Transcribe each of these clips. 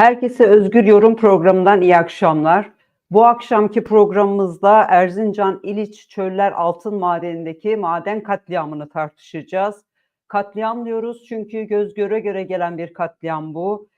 Herkese Özgür Yorum programından iyi akşamlar. Bu akşamki programımızda Erzincan İliç Çöller Altın Madeni'ndeki maden katliamını tartışacağız. Katliam diyoruz çünkü göz göre göre gelen bir katliam bu.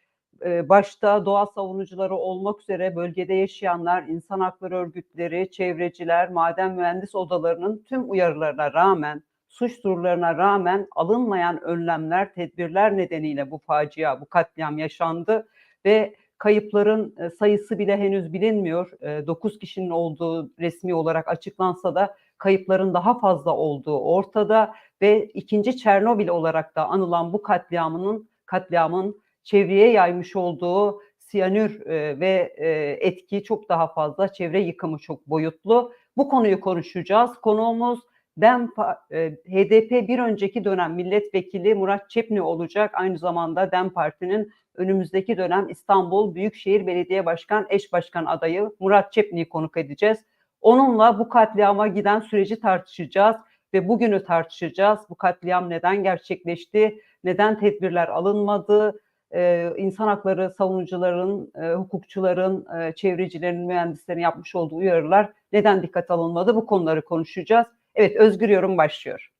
Ee, Başta doğa savunucuları olmak üzere bölgede yaşayanlar, insan hakları örgütleri, çevreciler, maden mühendis odalarının tüm uyarılarına rağmen, suç duyurularına rağmen alınmayan önlemler, tedbirler nedeniyle bu facia, bu katliam yaşandı ve kayıpların e, sayısı bile henüz bilinmiyor. 9 kişinin olduğu resmi olarak açıklansa da kayıpların daha fazla olduğu ortada ve ikinci Çernobil olarak da anılan bu katliamının katliamın çevreye yaymış olduğu siyanür e, ve e, etki çok daha fazla, çevre yıkımı çok boyutlu. Bu konuyu konuşacağız. Konuğumuz DEM e, HDP bir önceki dönem milletvekili Murat Çepni olacak. Aynı zamanda DEM Parti'nin önümüzdeki dönem İstanbul Büyükşehir Belediye Başkan eş başkan adayı Murat Çepni'yi konuk edeceğiz. Onunla bu katliama giden süreci tartışacağız ve bugünü tartışacağız. Bu katliam neden gerçekleşti, neden tedbirler alınmadı, ee, insan hakları savunucuların, e, hukukçuların, e, çevrecilerin, mühendislerin yapmış olduğu uyarılar neden dikkat alınmadı bu konuları konuşacağız. Evet Özgür Yorum başlıyor.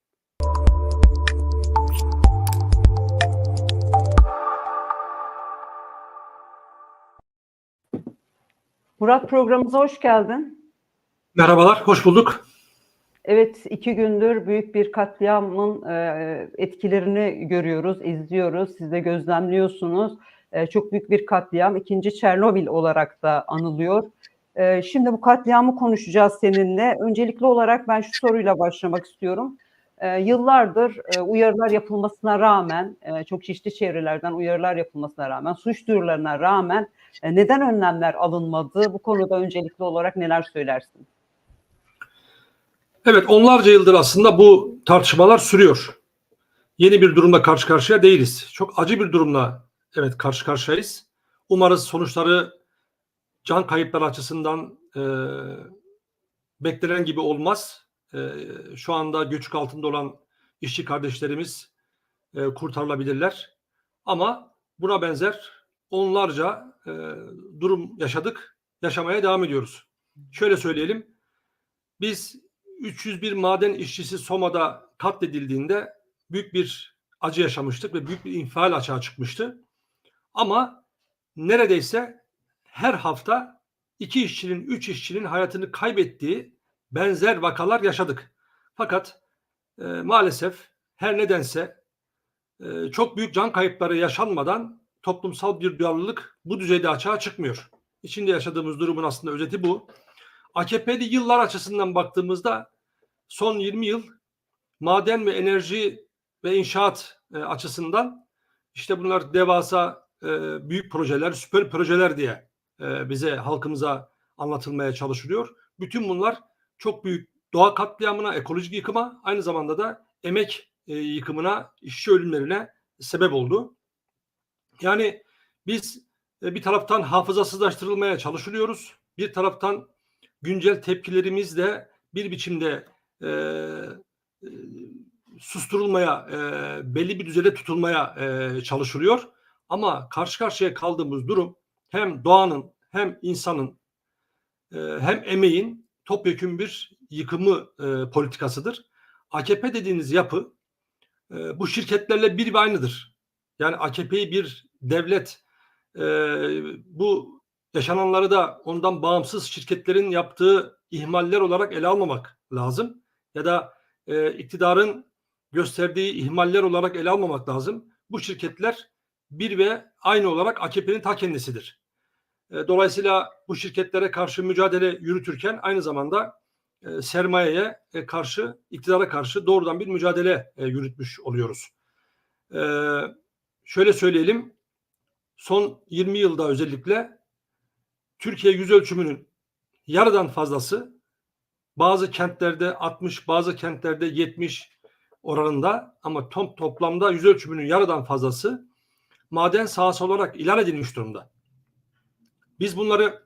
Murat programımıza hoş geldin. Merhabalar, hoş bulduk. Evet, iki gündür büyük bir katliamın e, etkilerini görüyoruz, izliyoruz. Siz de gözlemliyorsunuz. E, çok büyük bir katliam. İkinci Çernobil olarak da anılıyor. E, şimdi bu katliamı konuşacağız seninle. Öncelikli olarak ben şu soruyla başlamak istiyorum. E, yıllardır e, uyarılar yapılmasına rağmen, e, çok çeşitli çevrelerden uyarılar yapılmasına rağmen, suç duyurularına rağmen e, neden önlemler alınmadı? Bu konuda öncelikli olarak neler söylersin? Evet, onlarca yıldır aslında bu tartışmalar sürüyor. Yeni bir durumla karşı karşıya değiliz. Çok acı bir durumla evet karşı karşıyayız. Umarız sonuçları can kayıpları açısından e, beklenen gibi olmaz. E, şu anda göçük altında olan işçi kardeşlerimiz e, kurtarılabilirler. Ama buna benzer onlarca e, durum yaşadık, yaşamaya devam ediyoruz. Şöyle söyleyelim, biz 301 maden işçisi Soma'da katledildiğinde büyük bir acı yaşamıştık ve büyük bir infial açığa çıkmıştı. Ama neredeyse her hafta iki işçinin, üç işçinin hayatını kaybettiği benzer vakalar yaşadık. Fakat e, maalesef her nedense e, çok büyük can kayıpları yaşanmadan toplumsal bir duyarlılık bu düzeyde açığa çıkmıyor. İçinde yaşadığımız durumun aslında özeti bu. AKP'li yıllar açısından baktığımızda son 20 yıl maden ve enerji ve inşaat e, açısından işte bunlar devasa e, büyük projeler, süper projeler diye e, bize halkımıza anlatılmaya çalışılıyor. Bütün bunlar çok büyük doğa katliamına, ekolojik yıkıma, aynı zamanda da emek e, yıkımına, işçi ölümlerine sebep oldu. Yani biz e, bir taraftan hafızasızlaştırılmaya çalışılıyoruz. Bir taraftan güncel tepkilerimiz de bir biçimde e, e, susturulmaya, e, belli bir düzeyde tutulmaya e, çalışılıyor. Ama karşı karşıya kaldığımız durum hem doğanın hem insanın e, hem emeğin topyekun bir yıkımı e, politikasıdır. AKP dediğiniz yapı e, bu şirketlerle bir ve aynıdır. Yani AKP'yi bir devlet e, bu yaşananları da ondan bağımsız şirketlerin yaptığı ihmaller olarak ele almamak lazım. Ya da e, iktidarın gösterdiği ihmaller olarak ele almamak lazım. Bu şirketler bir ve aynı olarak AKP'nin ta kendisidir. E, dolayısıyla bu şirketlere karşı mücadele yürütürken aynı zamanda e, sermayeye e, karşı, iktidara karşı doğrudan bir mücadele yürütmüş oluyoruz. Şöyle söyleyelim, son 20 yılda özellikle Türkiye yüz ölçümünün yarıdan fazlası bazı kentlerde 60, bazı kentlerde 70 oranında ama tom, toplamda yüz ölçümünün yarıdan fazlası maden sahası olarak ilan edilmiş durumda. Biz bunları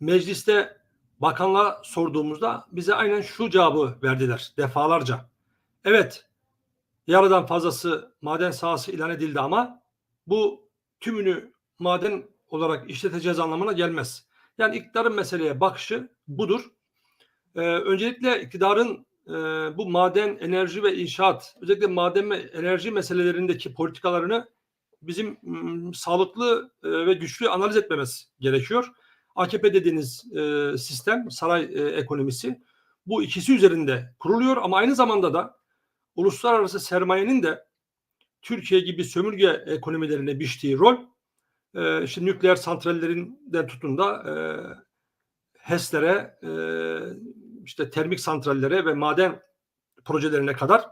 mecliste bakanlığa sorduğumuzda bize aynen şu cevabı verdiler defalarca. Evet, yarıdan fazlası maden sahası ilan edildi ama bu tümünü maden olarak işleteceğiz anlamına gelmez. Yani iktidarın meseleye bakışı budur. Ee, öncelikle iktidarın e, bu maden, enerji ve inşaat, özellikle maden ve enerji meselelerindeki politikalarını bizim sağlıklı e, ve güçlü analiz etmemiz gerekiyor. AKP dediğiniz e, sistem, saray e, ekonomisi bu ikisi üzerinde kuruluyor ama aynı zamanda da uluslararası sermayenin de Türkiye gibi sömürge ekonomilerine biçtiği rol e, işte nükleer santrallerinden tutun da e, HES'lere, e, işte termik santrallere ve maden projelerine kadar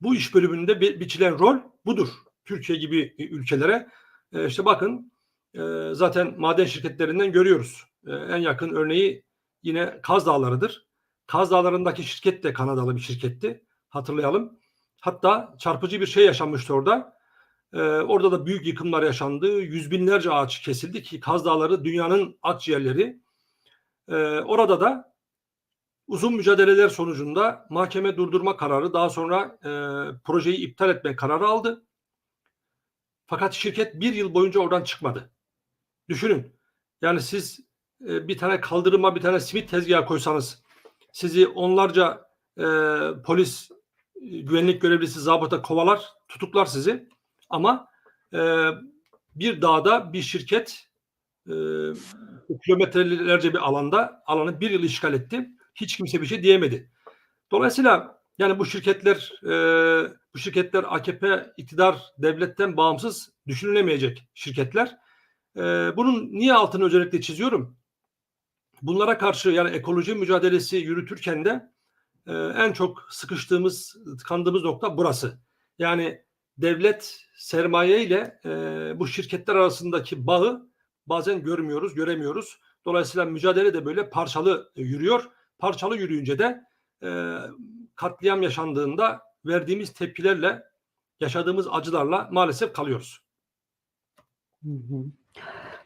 bu iş bölümünde bi- biçilen rol budur. Türkiye gibi ülkelere. E, işte bakın e, zaten maden şirketlerinden görüyoruz. E, en yakın örneği yine Kaz Dağları'dır. Kaz Dağları'ndaki şirket de Kanadalı bir şirketti. Hatırlayalım. Hatta çarpıcı bir şey yaşanmıştı orada. Ee, orada da büyük yıkımlar yaşandı. Yüz binlerce ağaç kesildi ki Kaz Dağları dünyanın akciğerleri. Ee, orada da uzun mücadeleler sonucunda mahkeme durdurma kararı daha sonra e, projeyi iptal etme kararı aldı. Fakat şirket bir yıl boyunca oradan çıkmadı. Düşünün. Yani siz e, bir tane kaldırıma bir tane simit tezgahı koysanız sizi onlarca e, polis güvenlik görevlisi zabıta kovalar tutuklar sizi. Ama e, bir dağda bir şirket e, kilometrelerce bir alanda alanı bir yıl işgal etti. Hiç kimse bir şey diyemedi. Dolayısıyla yani bu şirketler e, bu şirketler AKP iktidar devletten bağımsız düşünülemeyecek şirketler. E, bunun niye altını özellikle çiziyorum? Bunlara karşı yani ekoloji mücadelesi yürütürken de e, en çok sıkıştığımız, tıkandığımız nokta burası. Yani devlet sermaye ile e, bu şirketler arasındaki bağı bazen görmüyoruz, göremiyoruz. Dolayısıyla mücadele de böyle parçalı yürüyor. Parçalı yürüyünce de e, katliam yaşandığında verdiğimiz tepkilerle, yaşadığımız acılarla maalesef kalıyoruz.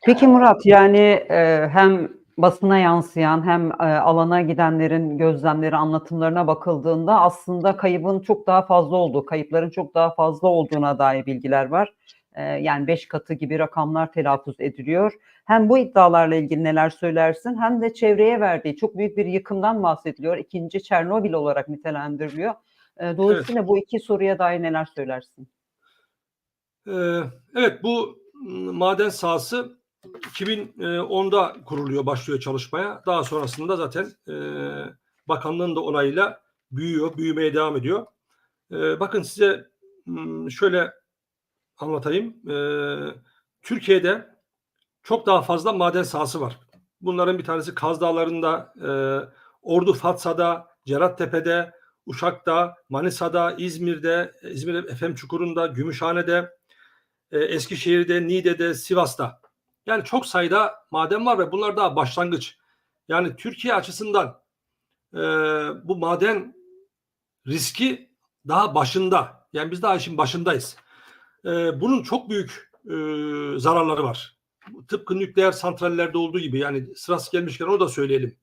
Peki Murat yani e, hem basına yansıyan hem e, alana gidenlerin gözlemleri, anlatımlarına bakıldığında aslında kaybın çok daha fazla olduğu, kayıpların çok daha fazla olduğuna dair bilgiler var. E, yani beş katı gibi rakamlar telaffuz ediliyor. Hem bu iddialarla ilgili neler söylersin hem de çevreye verdiği çok büyük bir yıkımdan bahsediliyor. İkinci Çernobil olarak nitelendiriliyor. E, dolayısıyla bu iki soruya dair neler söylersin? Ee, evet bu m, maden sahası 2010'da kuruluyor, başlıyor çalışmaya. Daha sonrasında zaten e, bakanlığın da onayıyla büyüyor, büyümeye devam ediyor. Bakın size şöyle anlatayım. E, Türkiye'de çok daha fazla maden sahası var. Bunların bir tanesi Kaz Dağları'nda, e, Ordu Fatsa'da, Cerattepe'de, Uşak'ta, Manisa'da, İzmir'de, İzmir Efem Çukuru'nda, Gümüşhane'de, e, Eskişehir'de, Niğde'de, Sivas'ta. Yani çok sayıda maden var ve bunlar daha başlangıç. Yani Türkiye açısından e, bu maden riski daha başında. Yani biz daha işin başındayız. E, bunun çok büyük e, zararları var. Tıpkı nükleer santrallerde olduğu gibi yani sırası gelmişken onu da söyleyelim.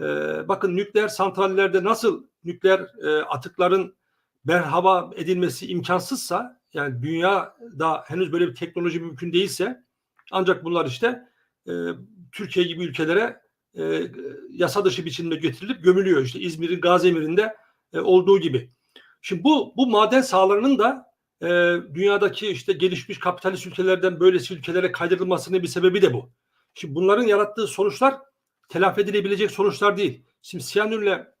E, bakın nükleer santrallerde nasıl nükleer e, atıkların berhava edilmesi imkansızsa yani dünyada henüz böyle bir teknoloji mümkün değilse ancak bunlar işte e, Türkiye gibi ülkelere e, yasa dışı biçimde getirilip gömülüyor. İşte İzmir'in Gazemir'inde e, olduğu gibi. Şimdi bu bu maden sahalarının da e, dünyadaki işte gelişmiş kapitalist ülkelerden böylesi ülkelere kaydırılmasının bir sebebi de bu. Şimdi bunların yarattığı sonuçlar telafi edilebilecek sonuçlar değil. Şimdi siyanürle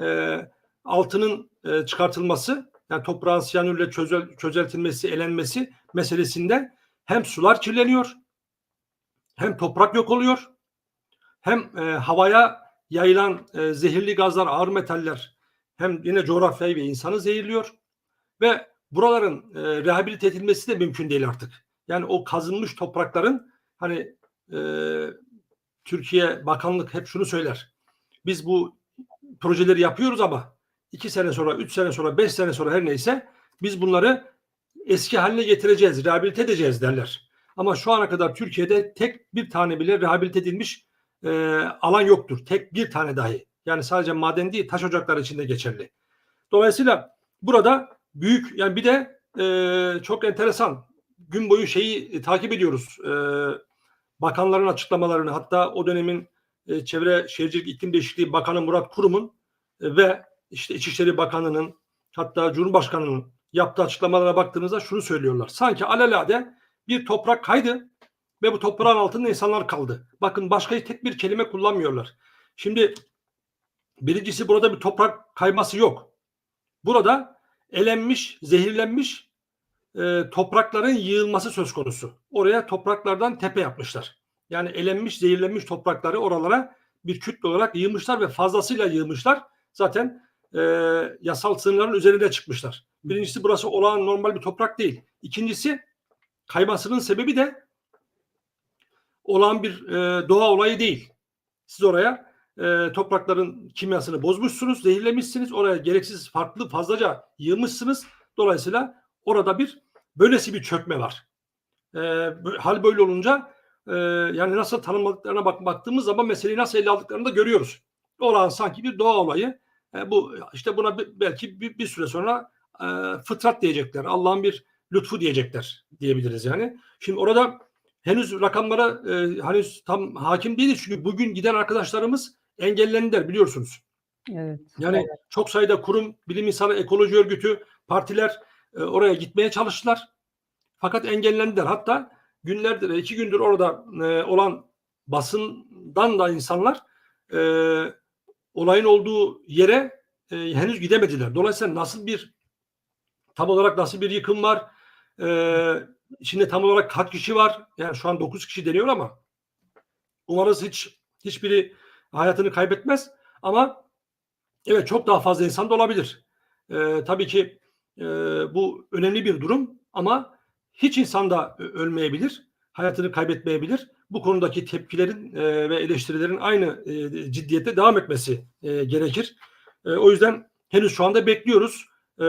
e, altının e, çıkartılması yani toprağın siyanürle çözel, çözeltilmesi, elenmesi meselesinde hem sular kirleniyor hem toprak yok oluyor hem e, havaya yayılan e, zehirli gazlar, ağır metaller hem yine coğrafyayı ve insanı zehirliyor ve buraların e, rehabilite edilmesi de mümkün değil artık. Yani o kazınmış toprakların hani e, Türkiye Bakanlık hep şunu söyler. Biz bu projeleri yapıyoruz ama iki sene sonra, üç sene sonra, beş sene sonra her neyse biz bunları eski haline getireceğiz, rehabilite edeceğiz derler. Ama şu ana kadar Türkiye'de tek bir tane bile rehabilite edilmiş e, alan yoktur. Tek bir tane dahi. Yani sadece maden değil, taş ocakları içinde geçerli. Dolayısıyla burada büyük, yani bir de e, çok enteresan gün boyu şeyi e, takip ediyoruz. E, bakanların açıklamalarını, hatta o dönemin e, Çevre Şehircilik İklim Değişikliği Bakanı Murat Kurum'un e, ve işte İçişleri Bakanı'nın hatta Cumhurbaşkanı'nın yaptığı açıklamalara baktığınızda şunu söylüyorlar. Sanki alelade bir toprak kaydı ve bu toprağın altında insanlar kaldı. Bakın başka tek bir kelime kullanmıyorlar. Şimdi birincisi burada bir toprak kayması yok. Burada elenmiş, zehirlenmiş e, toprakların yığılması söz konusu. Oraya topraklardan tepe yapmışlar. Yani elenmiş, zehirlenmiş toprakları oralara bir kütle olarak yığmışlar ve fazlasıyla yığmışlar. Zaten e, yasal sınırların üzerine çıkmışlar. Birincisi burası olağan normal bir toprak değil. İkincisi kaymasının sebebi de olağan bir e, doğa olayı değil. Siz oraya e, toprakların kimyasını bozmuşsunuz, zehirlemişsiniz. Oraya gereksiz farklı fazlaca yığmışsınız. Dolayısıyla orada bir böylesi bir çökme var. E, hal böyle olunca e, yani nasıl tanımladıklarına bak, baktığımız zaman meseleyi nasıl ele aldıklarını da görüyoruz. Olağan sanki bir doğa olayı. E, bu işte buna bir, belki bir, bir süre sonra e, fıtrat diyecekler. Allah'ın bir lütfu diyecekler diyebiliriz yani. Şimdi orada henüz rakamlara e, henüz tam hakim değiliz çünkü bugün giden arkadaşlarımız engellendiler biliyorsunuz. Evet. Yani evet. çok sayıda kurum, bilim insanı, ekoloji örgütü, partiler e, oraya gitmeye çalıştılar. Fakat engellendiler. Hatta günlerdir, iki gündür orada e, olan basından da insanlar e, olayın olduğu yere e, henüz gidemediler. Dolayısıyla nasıl bir tam olarak nasıl bir yıkım var? E, içinde tam olarak kaç kişi var? Yani şu an 9 kişi deniyor ama umarız hiç hiçbiri hayatını kaybetmez. Ama evet çok daha fazla insan da olabilir. E, tabii ki e, bu önemli bir durum ama hiç insan da ölmeyebilir. Hayatını kaybetmeyebilir. Bu konudaki tepkilerin e, ve eleştirilerin aynı e, ciddiyette devam etmesi e, gerekir. E, o yüzden henüz şu anda bekliyoruz. E,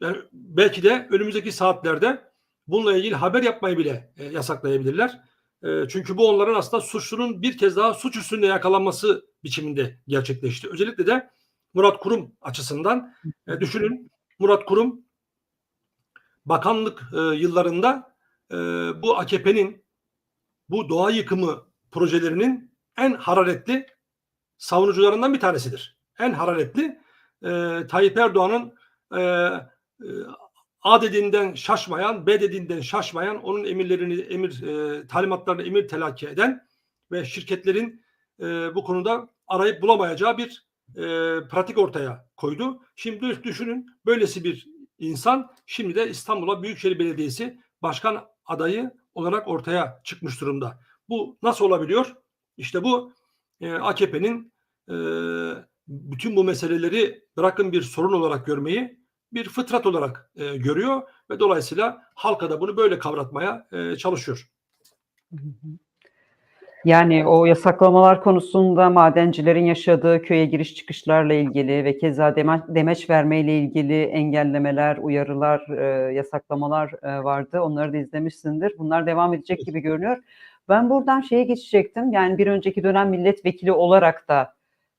yani belki de önümüzdeki saatlerde bununla ilgili haber yapmayı bile e, yasaklayabilirler. E, çünkü bu onların aslında suçlunun bir kez daha suç üstünde yakalanması biçiminde gerçekleşti. Özellikle de Murat Kurum açısından e, düşünün Murat Kurum bakanlık e, yıllarında e, bu AKP'nin bu doğa yıkımı projelerinin en hararetli savunucularından bir tanesidir. En hararetli e, Tayyip Erdoğan'ın e, e, A dediğinden şaşmayan, B dediğinden şaşmayan, onun emirlerini, emir e, talimatlarını emir telakki eden ve şirketlerin e, bu konuda arayıp bulamayacağı bir e, pratik ortaya koydu. Şimdi düşünün böylesi bir insan şimdi de İstanbul'a Büyükşehir Belediyesi başkan adayı olarak ortaya çıkmış durumda. Bu nasıl olabiliyor? İşte bu e, AKP'nin e, bütün bu meseleleri bırakın bir sorun olarak görmeyi bir fıtrat olarak e, görüyor ve dolayısıyla halka da bunu böyle kavratmaya e, çalışıyor. Yani o yasaklamalar konusunda madencilerin yaşadığı köye giriş çıkışlarla ilgili ve keza deme, demeç vermeyle ilgili engellemeler, uyarılar, e, yasaklamalar e, vardı. Onları da izlemişsindir. Bunlar devam edecek gibi görünüyor. Ben buradan şeye geçecektim. Yani bir önceki dönem milletvekili olarak da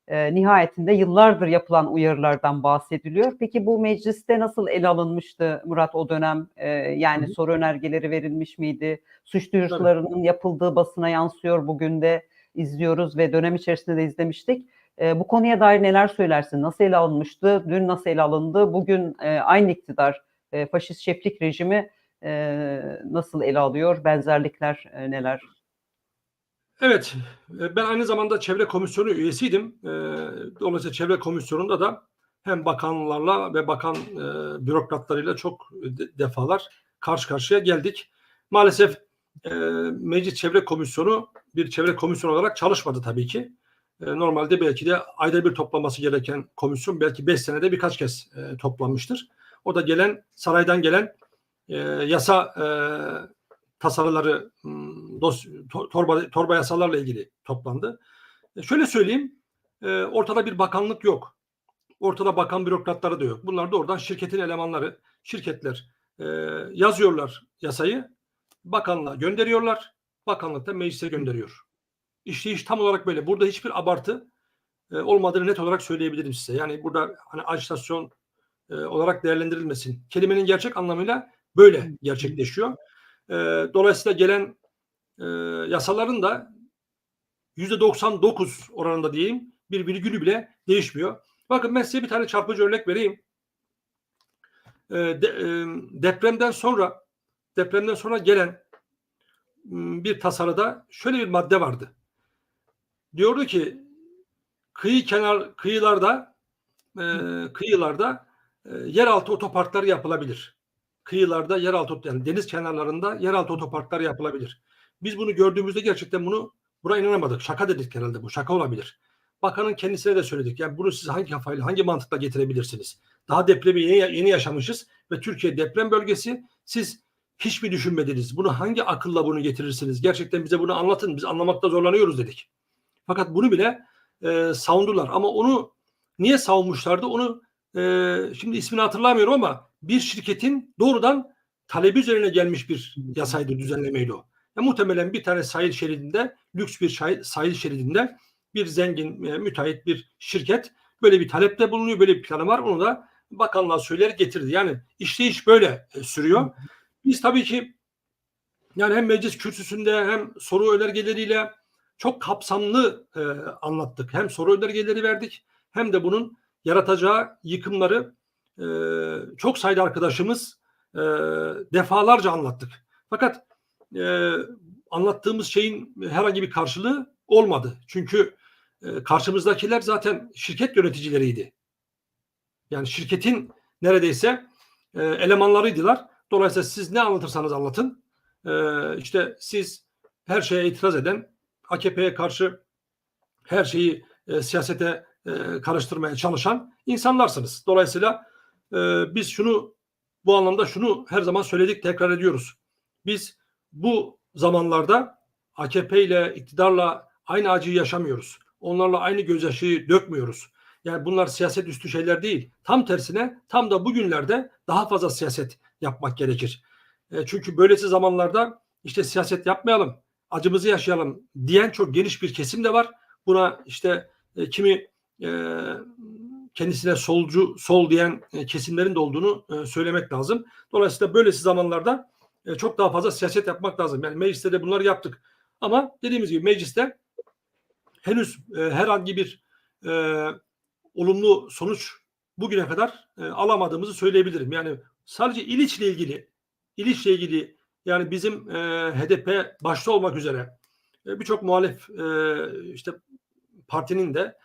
e, nihayetinde yıllardır yapılan uyarılardan bahsediliyor. Peki bu mecliste nasıl ele alınmıştı Murat o dönem? E, yani Hı-hı. soru önergeleri verilmiş miydi? Suç duyurularının yapıldığı basına yansıyor bugün de izliyoruz ve dönem içerisinde de izlemiştik. E, bu konuya dair neler söylersin? Nasıl ele alınmıştı? Dün nasıl ele alındı? Bugün e, aynı iktidar e, faşist şeflik rejimi e, nasıl ele alıyor? Benzerlikler e, neler? Evet, ben aynı zamanda çevre komisyonu üyesiydim. Dolayısıyla çevre komisyonunda da hem bakanlarla ve bakan bürokratlarıyla çok defalar karşı karşıya geldik. Maalesef e, Meclis Çevre Komisyonu bir çevre komisyonu olarak çalışmadı tabii ki. E, normalde belki de ayda bir toplanması gereken komisyon belki beş senede birkaç kez e, toplanmıştır. O da gelen saraydan gelen e, yasa e, tasarıları m, dos, to- torba, torba yasalarla ilgili toplandı. E, şöyle söyleyeyim e, ortada bir bakanlık yok. Ortada bakan bürokratları da yok. Bunlar da oradan şirketin elemanları, şirketler e, yazıyorlar yasayı, bakanlığa gönderiyorlar. Bakanlık da meclise gönderiyor. İşleyiş tam olarak böyle. Burada hiçbir abartı e, olmadığını net olarak söyleyebilirim size. Yani burada hani ajitasyon e, olarak değerlendirilmesin. Kelimenin gerçek anlamıyla böyle gerçekleşiyor. E, dolayısıyla gelen e, yasaların da %99 oranında diyeyim bir virgülü bile değişmiyor. Bakın ben size bir tane çarpıcı örnek vereyim. E, de, e, depremden sonra depremden sonra gelen m, bir tasarıda şöyle bir madde vardı. Diyordu ki kıyı kenar kıyılarda e, kıyılarda e, yeraltı otoparkları yapılabilir. Kıyılarda yeraltı yani deniz kenarlarında yeraltı otoparkları yapılabilir. Biz bunu gördüğümüzde gerçekten bunu buna inanamadık. Şaka dedik herhalde bu. Şaka olabilir. Bakanın kendisine de söyledik. Yani bunu siz hangi kafayla, hangi mantıkla getirebilirsiniz? Daha depremi yeni, yeni yaşamışız ve Türkiye deprem bölgesi. Siz hiç mi düşünmediniz? Bunu hangi akılla bunu getirirsiniz? Gerçekten bize bunu anlatın. Biz anlamakta zorlanıyoruz dedik. Fakat bunu bile e, savundular. Ama onu niye savunmuşlardı? Onu e, şimdi ismini hatırlamıyorum ama bir şirketin doğrudan talebi üzerine gelmiş bir yasaydı, düzenlemeydi o. Ya, muhtemelen bir tane sahil şeridinde, lüks bir şahil- sahil şeridinde bir zengin e, müteahhit bir şirket böyle bir talepte bulunuyor, böyle bir planı var. Onu da bakanlığa söyler getirdi. Yani işleyiş böyle e, sürüyor. Biz tabii ki yani hem meclis kürsüsünde hem soru önergeleriyle çok kapsamlı e, anlattık. Hem soru önergeleri verdik hem de bunun yaratacağı yıkımları e, çok sayıda arkadaşımız e, defalarca anlattık. Fakat e, anlattığımız şeyin herhangi bir karşılığı olmadı. Çünkü e, karşımızdakiler zaten şirket yöneticileriydi. Yani şirketin neredeyse e, elemanlarıydılar. Dolayısıyla siz ne anlatırsanız anlatın. E, işte siz her şeye itiraz eden, AKP'ye karşı her şeyi e, siyasete e, karıştırmaya çalışan insanlarsınız. Dolayısıyla e, biz şunu bu anlamda şunu her zaman söyledik, tekrar ediyoruz. Biz bu zamanlarda AKP ile iktidarla aynı acıyı yaşamıyoruz. Onlarla aynı gözyaşı dökmüyoruz. Yani bunlar siyaset üstü şeyler değil. Tam tersine tam da bugünlerde daha fazla siyaset yapmak gerekir. E, çünkü böylesi zamanlarda işte siyaset yapmayalım, acımızı yaşayalım diyen çok geniş bir kesim de var. Buna işte e, kimi e, kendisine solcu sol diyen e, kesimlerin de olduğunu e, söylemek lazım. Dolayısıyla böylesi zamanlarda e, çok daha fazla siyaset yapmak lazım. Yani mecliste de bunları yaptık. Ama dediğimiz gibi mecliste henüz e, herhangi bir e, olumlu sonuç bugüne kadar alamadığımızı söyleyebilirim. Yani sadece İliç'le ilgili İliç'le ilgili yani bizim HDP başta olmak üzere birçok muhalif işte partinin de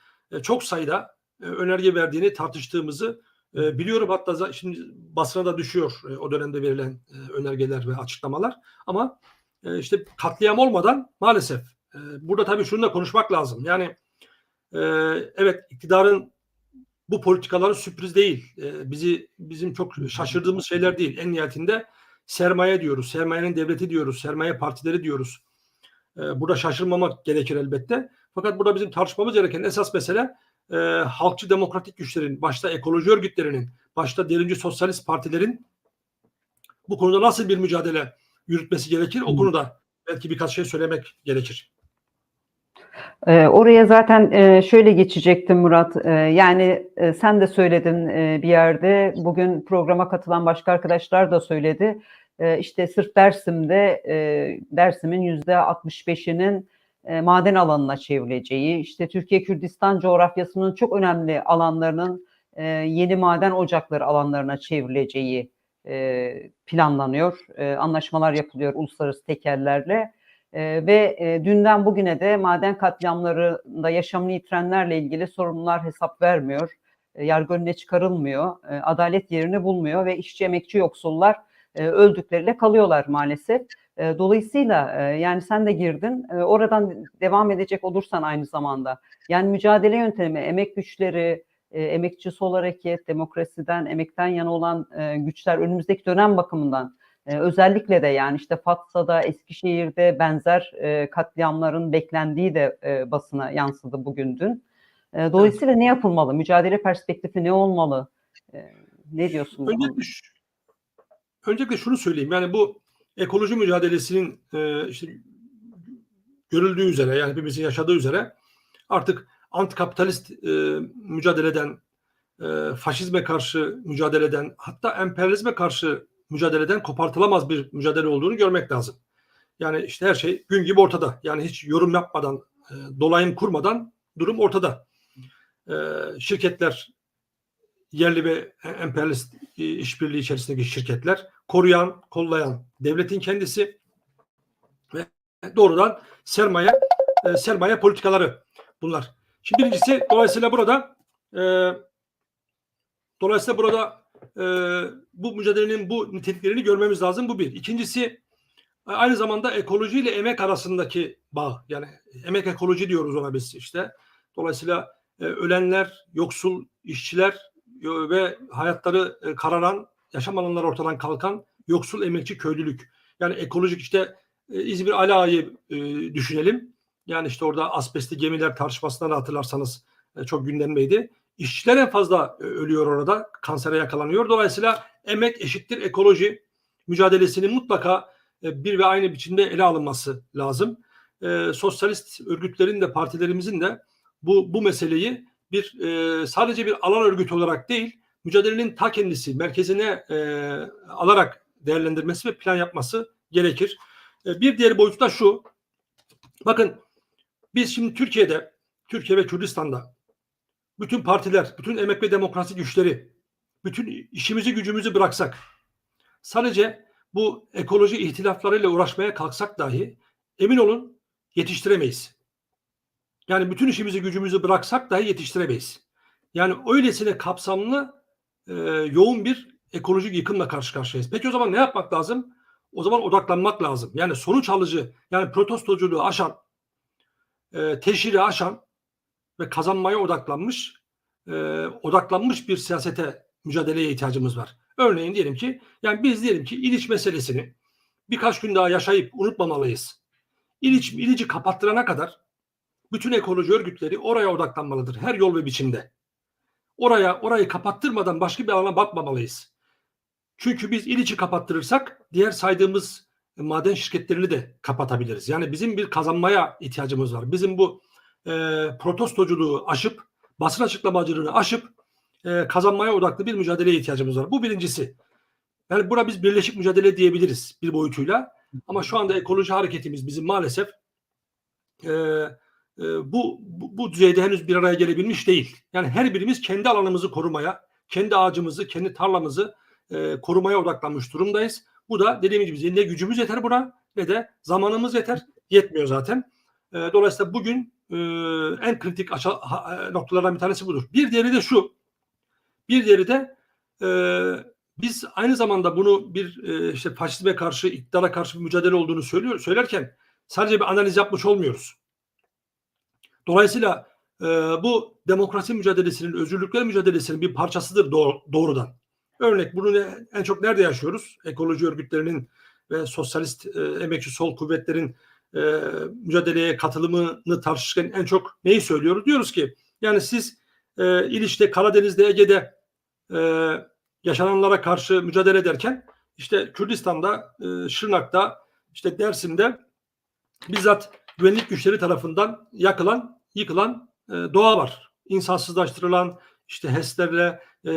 çok sayıda önerge verdiğini tartıştığımızı e, biliyorum. Hatta şimdi basına da düşüyor e, o dönemde verilen e, önergeler ve açıklamalar. Ama e, işte katliam olmadan maalesef e, burada tabii şunu da konuşmak lazım. Yani e, evet iktidarın bu politikaları sürpriz değil. E, bizi bizim çok şaşırdığımız şeyler değil. En nihayetinde sermaye diyoruz. Sermayenin devleti diyoruz. Sermaye partileri diyoruz. E, burada şaşırmamak gerekir elbette. Fakat burada bizim tartışmamız gereken esas mesele e, halkçı demokratik güçlerin, başta ekoloji örgütlerinin, başta derinci sosyalist partilerin bu konuda nasıl bir mücadele yürütmesi gerekir? O konuda belki birkaç şey söylemek gerekir. Ee, Oraya zaten e, şöyle geçecektim Murat. Ee, Yani e, sen de söyledin e, bir yerde. Bugün programa katılan başka arkadaşlar da söyledi. İşte sırf Dersim'de e, Dersim'in yüzde 65'inin e, maden alanına çevrileceği, işte Türkiye Kürdistan coğrafyasının çok önemli alanlarının e, yeni maden ocakları alanlarına çevrileceği e, planlanıyor. E, Anlaşmalar yapılıyor uluslararası tekellerle. Ee, ve e, dünden bugüne de maden katliamlarında yaşamını yitirenlerle ilgili sorumlular hesap vermiyor. E, yargı önüne çıkarılmıyor. E, adalet yerini bulmuyor ve işçi emekçi yoksullar e, öldükleriyle kalıyorlar maalesef. Dolayısıyla yani sen de girdin. Oradan devam edecek olursan aynı zamanda yani mücadele yöntemi, emek güçleri, emekçi sol hareket, demokrasiden, emekten yana olan güçler önümüzdeki dönem bakımından özellikle de yani işte Fatsa'da, Eskişehir'de benzer katliamların beklendiği de basına yansıdı bugün dün. Dolayısıyla ne yapılmalı? Mücadele perspektifi ne olmalı? Ne diyorsun? Öncelikle, öncelikle şunu söyleyeyim. Yani bu ekoloji mücadelesinin e, işte görüldüğü üzere yani hepimizin yaşadığı üzere artık antikapitalist e, mücadeleden, e, faşizme karşı mücadeleden, hatta emperyalizme karşı mücadeleden kopartılamaz bir mücadele olduğunu görmek lazım. Yani işte her şey gün gibi ortada. Yani hiç yorum yapmadan, e, dolayım kurmadan durum ortada. E, şirketler yerli ve emperyalist e, işbirliği içerisindeki şirketler koruyan, kollayan devletin kendisi ve doğrudan sermaye e, sermaye politikaları bunlar. Şimdi birincisi dolayısıyla burada e, dolayısıyla burada e, bu mücadelenin bu niteliklerini görmemiz lazım. Bu bir. İkincisi e, aynı zamanda ekoloji ile emek arasındaki bağ. Yani emek ekoloji diyoruz ona biz işte. Dolayısıyla e, ölenler, yoksul işçiler ve hayatları e, kararan, yaşam alanları ortadan kalkan yoksul emekçi köylülük. Yani ekolojik işte e, İzmir Ala'yı e, düşünelim. Yani işte orada asbestli gemiler tartışmasından hatırlarsanız çok gündemdeydi. İşçiler en fazla ölüyor orada, kansere yakalanıyor. Dolayısıyla emek eşittir ekoloji mücadelesinin mutlaka bir ve aynı biçimde ele alınması lazım. Sosyalist örgütlerin de partilerimizin de bu bu meseleyi bir e, sadece bir alan örgütü olarak değil, mücadelenin ta kendisi merkezine e, alarak değerlendirmesi ve plan yapması gerekir. E, bir diğer boyutu da şu. Bakın biz şimdi Türkiye'de, Türkiye ve Kürdistan'da bütün partiler, bütün emek ve demokrasi güçleri, bütün işimizi gücümüzü bıraksak, sadece bu ekoloji ihtilaflarıyla uğraşmaya kalksak dahi emin olun yetiştiremeyiz. Yani bütün işimizi gücümüzü bıraksak dahi yetiştiremeyiz. Yani öylesine kapsamlı e, yoğun bir ekolojik yıkımla karşı karşıyayız. Peki o zaman ne yapmak lazım? O zaman odaklanmak lazım. Yani sonuç alıcı, yani protestoculuğu aşan, e, teşhiri aşan ve kazanmaya odaklanmış, e, odaklanmış bir siyasete, mücadeleye ihtiyacımız var. Örneğin diyelim ki, yani biz diyelim ki İliç meselesini birkaç gün daha yaşayıp unutmamalıyız. İliç, İliç'i kapattırana kadar bütün ekoloji örgütleri oraya odaklanmalıdır. Her yol ve biçimde. Oraya orayı kapattırmadan başka bir alana bakmamalıyız. Çünkü biz İliç'i kapattırırsak diğer saydığımız maden şirketlerini de kapatabiliriz. Yani bizim bir kazanmaya ihtiyacımız var. Bizim bu e, protestoculuğu aşıp, basın açıklamacılığını aşıp e, kazanmaya odaklı bir mücadeleye ihtiyacımız var. Bu birincisi. Yani buna biz birleşik mücadele diyebiliriz bir boyutuyla. Ama şu anda ekoloji hareketimiz bizim maalesef e, bu, bu, bu düzeyde henüz bir araya gelebilmiş değil. Yani her birimiz kendi alanımızı korumaya, kendi ağacımızı, kendi tarlamızı e, korumaya odaklanmış durumdayız. Bu da dediğimiz gibi ne gücümüz yeter buna ne de zamanımız yeter. Yetmiyor zaten. E, dolayısıyla bugün e, en kritik aşa- e, noktalardan bir tanesi budur. Bir diğeri de şu. Bir diğeri de e, biz aynı zamanda bunu bir e, işte faşizme karşı, iktidara karşı bir mücadele olduğunu söylüyor, söylerken sadece bir analiz yapmış olmuyoruz. Dolayısıyla e, bu demokrasi mücadelesinin, özgürlükler mücadelesinin bir parçasıdır doğ- doğrudan. Örnek bunu en çok nerede yaşıyoruz? Ekoloji örgütlerinin ve sosyalist e, emekçi sol kuvvetlerin e, mücadeleye katılımını tartışırken en çok neyi söylüyoruz? Diyoruz ki yani siz e, İliç'te, Karadeniz'de, Ege'de e, yaşananlara karşı mücadele ederken işte Kürdistan'da, e, Şırnak'ta, işte Dersim'de bizzat güvenlik güçleri tarafından yakılan, yıkılan e, doğa var. İnsansızlaştırılan, işte HES'lerle, e,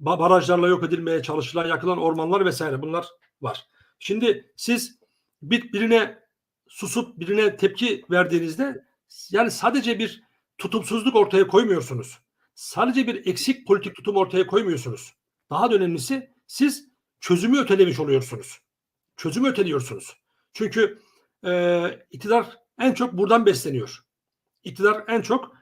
ba- barajlarla yok edilmeye çalışılan, yakılan ormanlar vesaire bunlar var. Şimdi siz bir, birine susup birine tepki verdiğinizde yani sadece bir tutumsuzluk ortaya koymuyorsunuz. Sadece bir eksik politik tutum ortaya koymuyorsunuz. Daha da önemlisi siz çözümü ötelemiş oluyorsunuz. Çözümü öteliyorsunuz. Çünkü e, iktidar en çok buradan besleniyor. İktidar en çok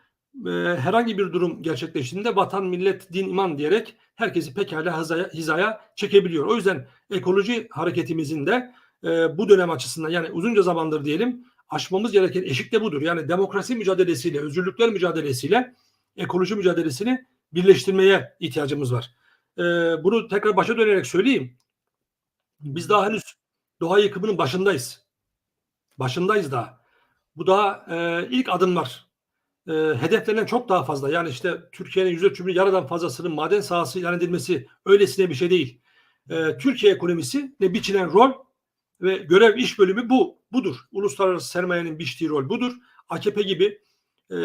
e, herhangi bir durum gerçekleştiğinde vatan, millet, din, iman diyerek herkesi pekala hizaya, hizaya çekebiliyor. O yüzden ekoloji hareketimizin de e, bu dönem açısından yani uzunca zamandır diyelim aşmamız gereken eşik de budur. Yani demokrasi mücadelesiyle, özgürlükler mücadelesiyle ekoloji mücadelesini birleştirmeye ihtiyacımız var. E, bunu tekrar başa dönerek söyleyeyim. Biz daha henüz doğa yıkımının başındayız. Başındayız daha. Bu daha e, ilk adımlar. E, hedeflenen çok daha fazla. Yani işte Türkiye'nin yüz ölçümünün yarıdan fazlasının maden sahası ilan edilmesi öylesine bir şey değil. E, Türkiye ekonomisi ne biçilen rol ve görev iş bölümü bu. Budur. Uluslararası sermayenin biçtiği rol budur. AKP gibi e,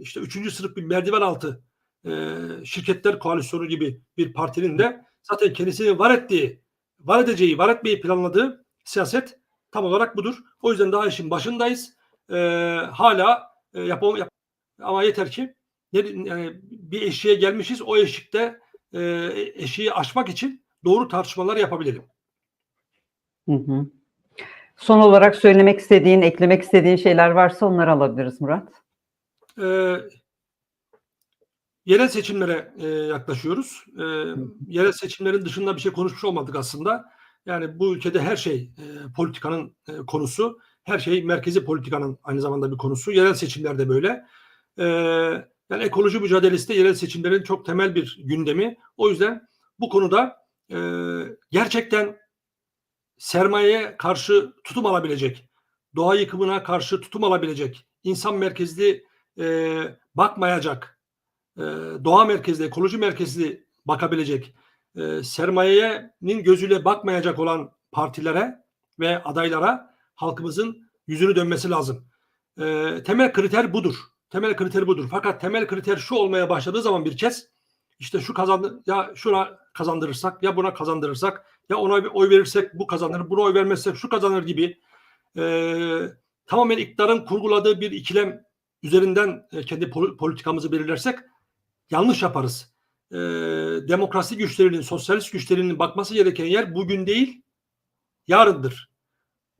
işte üçüncü sınıf bir merdiven altı e, şirketler koalisyonu gibi bir partinin de zaten kendisini var ettiği, var edeceği, var etmeyi planladığı siyaset tam olarak budur. O yüzden daha işin başındayız. E, hala e, yapalım yap ama yeter ki yani bir eşiğe gelmişiz. O eşikte e, eşiği aşmak için doğru tartışmalar yapabilelim. Hı hı. Son olarak söylemek istediğin, eklemek istediğin şeyler varsa onları alabiliriz Murat. Ee, yerel seçimlere e, yaklaşıyoruz. E, yerel seçimlerin dışında bir şey konuşmuş olmadık aslında. Yani bu ülkede her şey e, politikanın e, konusu. Her şey merkezi politikanın aynı zamanda bir konusu. Yerel seçimlerde böyle. E, yani ekoloji mücadelesi de yerel seçimlerin çok temel bir gündemi. O yüzden bu konuda e, gerçekten sermayeye karşı tutum alabilecek, doğa yıkımına karşı tutum alabilecek, insan merkezli e, bakmayacak, e, doğa merkezli, ekoloji merkezli bakabilecek, e, sermayenin gözüyle bakmayacak olan partilere ve adaylara halkımızın yüzünü dönmesi lazım. E, temel kriter budur. Temel kriter budur. Fakat temel kriter şu olmaya başladığı zaman bir kez işte şu kazandı ya şuna kazandırırsak ya buna kazandırırsak ya ona oy verirsek bu kazanır, buna oy vermezsek şu kazanır gibi e, tamamen iktidarın kurguladığı bir ikilem üzerinden e, kendi politikamızı belirlersek yanlış yaparız. E, demokrasi güçlerinin, sosyalist güçlerinin bakması gereken yer bugün değil, yarındır.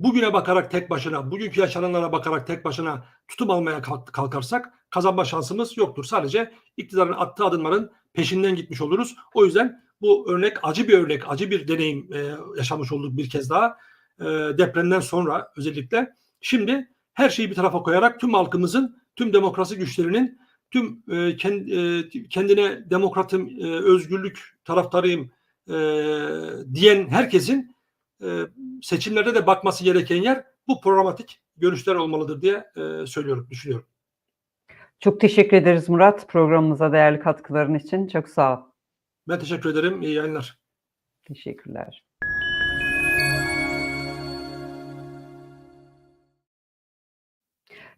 Bugüne bakarak tek başına, bugünkü yaşananlara bakarak tek başına tutum almaya kalkarsak kazanma şansımız yoktur. Sadece iktidarın attığı adımların peşinden gitmiş oluruz. O yüzden bu örnek acı bir örnek, acı bir deneyim e, yaşamış olduk bir kez daha e, depremden sonra özellikle. Şimdi her şeyi bir tarafa koyarak tüm halkımızın, tüm demokrasi güçlerinin, tüm e, kend, e, kendine demokratım, e, özgürlük taraftarıyım e, diyen herkesin seçimlerde de bakması gereken yer bu programatik görüşler olmalıdır diye e, söylüyorum, düşünüyorum. Çok teşekkür ederiz Murat programımıza değerli katkıların için. Çok sağ ol. Ben teşekkür ederim. İyi yayınlar. Teşekkürler.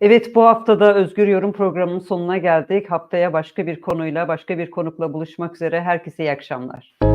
Evet bu hafta da Özgür Yorum programının sonuna geldik. Haftaya başka bir konuyla, başka bir konukla buluşmak üzere. Herkese iyi akşamlar.